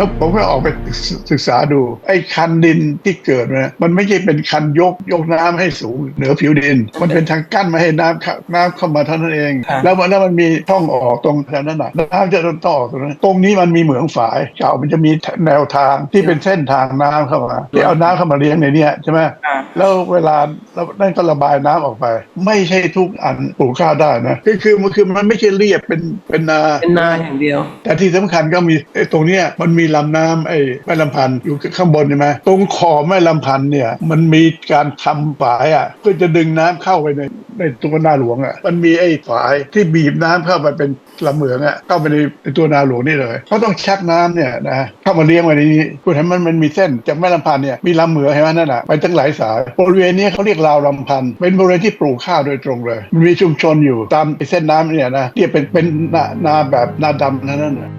แล้วผมก็ออกไปศึกษาดู ไอ้คันดินที่เกิดนะมันไม่ใช่เป็นคันยกยกน้ำให้สูงเหนือผิวดิน มันเป็นทางกั้นไมาให้น้ำเข้าน้ำเข้ามาเท่านั้นเองครับแล้วมันแล้วมันมีช่องออกตรงแถวนั้นน่ะน้ำจะต้องออกตรงนั้นตรงนี้มันมีเหมืองฝายเก่ามันจะมีแนวทางที่เป็นเส้นทางน้ำเข้ามาที่เอาน้ำเข้ามาเลี้ยงในเนี้ยใช่ไหมอ่า แล้วเวลาแล้วนั่นก็ระบายน้ำออกไป ไม่ใช่ทุกอันปลูกข้าวได้นะคือคือมันคือมันไม่ใช่เรียบเป็นเป็นนาเป็นนาอย่างเดียว แต่ที่สำคัญก็มีไอ้ตรงเนี้ยมันมีลำน้ำไอ้แม่ลำพันธ์อยู่ข้างบนใช่ไหมตรงขอบแม่ลำพันธ์เนี่ยมันมีการทำฝายอะเพื่อจะดึงน้ำเข้าไปในในตัวนาหลวงอะมันมีไอ้ฝายที่บีบน้ำเข้าไปเป็นลำเหมืองอะเข้าไปในในตัวนาหลวงนี่เลยเขาต้องชักน้ำเนี่ยนะเข้ามาเลี้ยงไว้ในนี้คุณเห็นมันมันมีเส้นจากแม่ลำพันธ์เนี่ยมีลำเหมืองเห็นไหมนั่นน่ะไปตั้งหลายสายบริเวณนี้เขาเรียกราวลำพันธ์เป็นบริเวณที่ปลูกข้าวโดยตรงเลยมันมีชุมชนอยู่ตามไอ้เส้นน้ำเนี่ยนะที่เป็นเป็นนานาแบบนาดำนั่นน่ะ